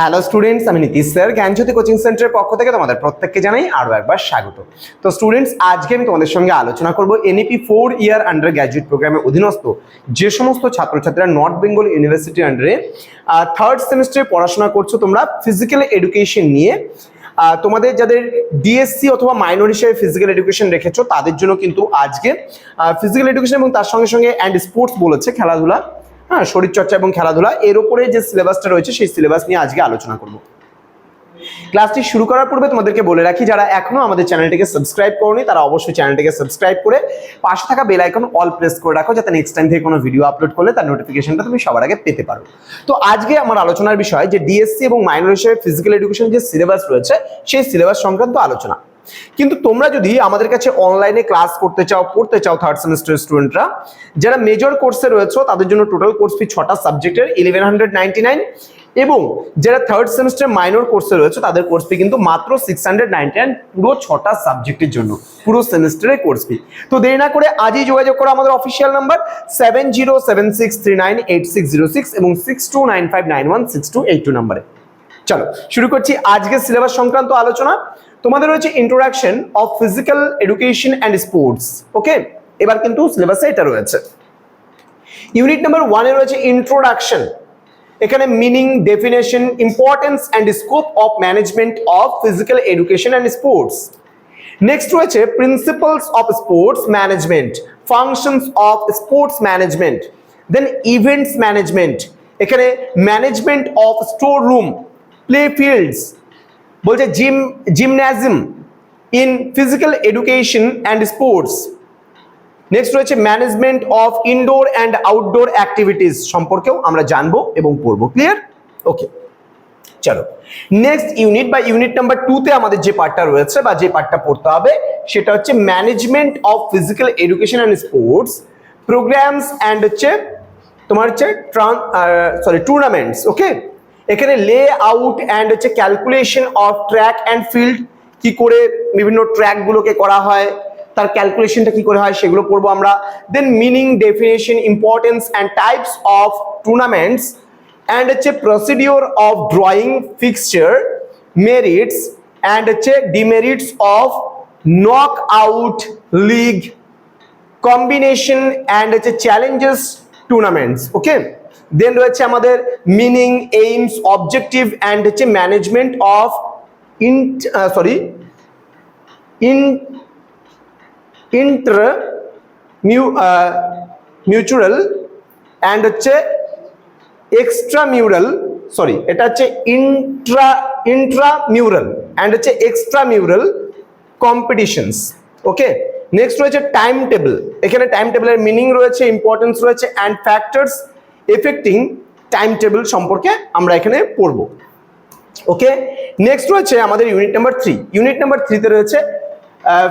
Hello students আমি Nitish sir, জ্ঞানজ্যোতি coaching সেন্টারের পক্ষ থেকে তোমাদের প্রত্যেককে জানাই আরও একবার স্বাগত। তো স্টুডেন্টস আজকে আমি তোমাদের সঙ্গে আলোচনা করব NEP four year undergraduate প্রোগ্রামের অধীনস্থ যে সমস্ত ছাত্রছাত্রীরা নর্থ বেঙ্গল ইউনিভার্সিটির আন্ডারে থার্ড সেমিস্টারে পড়াশোনা করছ তোমরা ফিজিক্যাল এডুকেশন নিয়ে। তোমাদের যাদের ডিএসসি অথবা মাইনর হিসেবে ফিজিক্যাল এডুকেশন রেখেছো, তাদের জন্য কিন্তু আজকে ফিজিক্যাল এডুকেশন এবং তার সঙ্গে সঙ্গে অ্যান্ড স্পোর্টস বলেছে খেলাধুলা। হ্যাঁ শরীরচর্চা এবং খেলাধুলা, এর উপরে যে সিলেবাসটা রয়েছে, সেই সিলেবাস নিয়ে আজকে আলোচনা করব। ক্লাসটি শুরু করার পূর্বে তোমাদেরকে বলে রাখি, যারা এখনও আমাদের চ্যানেলটিকে সাবস্ক্রাইব করনি, তারা অবশ্যই চ্যানেলটিকে সাবস্ক্রাইব করে পাশে থাকা বেল আইকন অল প্রেস করে রাখো, যাতে নেক্সট টাইম থেকে কোনো ভিডিও আপলোড করলে তার নোটিফিকেশনটা তুমি সবার আগে পেতে পারো। তো আজকে আমার আলোচনার বিষয় যে ডিএসসি এবং মাইনর হিসেবে ফিজিক্যাল এডুকেশন যে সিলেবাস রয়েছে, সেই সিলেবাস সংক্রান্ত আলোচনা। কিন্তু তোমরা যদি আমাদের কাছে অনলাইনে ক্লাস করতে চাও, পড়তে চাও থার্ড সেমিস্টার স্টুডেন্টরা যারা মেজর কোর্সে রয়েছে, তাদের জন্য টোটাল কোর্স ফি ছটা সাবজেক্টের ইলেভেন হান্ড্রেড নাইনটি নাইন এবং যারা থার্ড সেমিস্টার মাইনর কোর্সে রয়েছে, তাদের কোর্স ফি কিন্তু মাত্র সিক্স হান্ড্রেড নাইনটি নাইন পুরো ছটা সাবজেক্টের জন্য, পুরো সেমিস্টারের কোর্স ফি তো দেরি না করে আজই যোগাযোগ করো আমাদের official number seven zero seven six three nine eight six zero six এবং six two nine five nine one six two eight two নাম্বারে চলো, শুরু করছি আজকের সিলেবাস সংক্রান্ত আলোচনা। তোমাদের রয়েছে introduction of physical education and sports okay এবার কিন্তু সিলেবাসে এটা রয়েছে। ইউনিট নাম্বার ওয়ানে রয়েছে ইন্ট্রোডাকশন এখানে meaning definition importance and scope of management of physical education and sports next রয়েছে principles of sports management functions of sports management then events management এখানে management of store room play fields বলছে gym gymnasium in physical education and sports next রয়েছে management of indoor and outdoor activities সম্পর্কেও আমরা জানব এবং পড়ব clear okay চলো। Next unit বা ইউনিট নাম্বার টুতে আমাদের যে পার্টটা রয়েছে বা যে পার্টটা পড়তে হবে, সেটা হচ্ছে management of physical education and sports programs and হচ্ছে তোমার হচ্ছে সরি টুর্নামেন্টস ওকে এখানে লে আউট অ্যান্ড হচ্ছে calculation of track and field কি করে বিভিন্ন ট্র্যাকগুলোকে করা হয়, তার ক্যালকুলেশনটা কি করে হয় সেগুলো পড়ব আমরা। Then meaning definition importance and types of tournaments and হচ্ছে procedure of drawing fixture merits and হচ্ছে demerits of knock out league combination and হচ্ছে চ্যালেঞ্জেস টুর্নামেন্টস ওকে দেন রয়েছে আমাদের মিনিং এইমস অবজেক্টিভ অ্যান্ড হচ্ছে management of in sorry in inter mu mutual and হচ্ছে extra mural sorry এটা হচ্ছে intra intra mural and হচ্ছে extra mural competitions okay next রয়েছে time table এখানে time টেবিলের মিনিং রয়েছে ইম্পর্টেন্স রয়েছে and factors affecting time table সম্পর্কে আমরা এখানে পড়ব। ওকে? নেক্সট রয়েছে আমাদের unit number three unit number থ্রিতে রয়েছে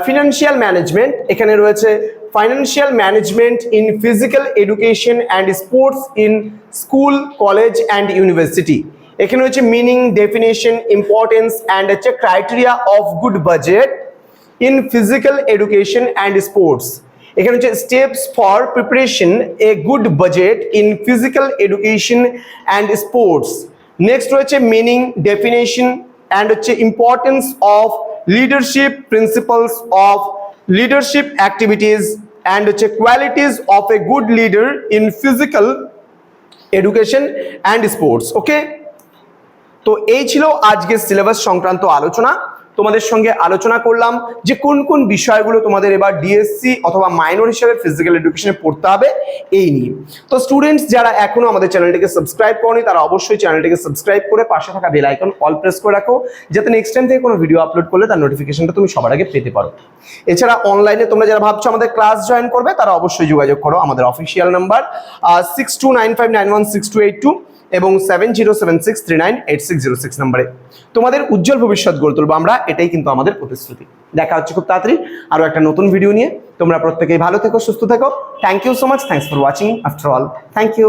ফিনান্সিয়াল ম্যানেজমেন্ট এখানে রয়েছে financial management in physical education and sports in school college and university এখানে রয়েছে মিনিং ডেফিনেশন ইম্পর্টেন্স অ্যান্ড হচ্ছে criteria of good budget in physical education and sports এখানে হচ্ছে steps for preparation a good budget in physical education and sports next রয়েছে meaning definition and হচ্ছে importance of leadership principles of leadership activities and হচ্ছে qualities of a good leader in physical education and sports okay তো এই ছিল আজকের syllabus সংক্রান্ত আলোচনা। তোমাদের সঙ্গে আলোচনা করলাম যে কোন কোন বিষয়গুলো তোমাদের এবার ডিএসসি অথবা মাইনর হিসেবে ফিজিক্যাল এডুকেশনে পড়তে হবে, এই নিয়ে। তো স্টুডেন্টস যারা এখনও আমাদের চ্যানেলটিকে সাবস্ক্রাইব করনি, তারা অবশ্যই চ্যানেলটিকে সাবস্ক্রাইব করে পাশে থাকা বেল আইকন অল প্রেস করে রাখো, যাতে নেক্সট টাইম থেকে কোনো ভিডিও আপলোড করলে তার নোটিফিকেশনটা তুমি সবার আগে পেতে পারো। এছাড়া অনলাইনে তোমরা যারা ভাবছ আমাদের ক্লাস জয়েন করবে, তারা অবশ্যই যোগাযোগ করো, আমাদের official number six two nine five nine one six two eight two এবং seven zero seven six three nine eight six zero six নাম্বারে। তোমাদের উজ্জ্বল ভবিষ্যৎ গড়ে তুলবো আমরা, এটাই কিন্তু আমাদের প্রতিশ্রুতি। দেখা হচ্ছে খুব তাড়াতাড়ি আরও একটা নতুন ভিডিও নিয়ে। তোমরা প্রত্যেকেই ভালো থেকো, সুস্থ থেকো। Thank you so much thanks for watching after all thank you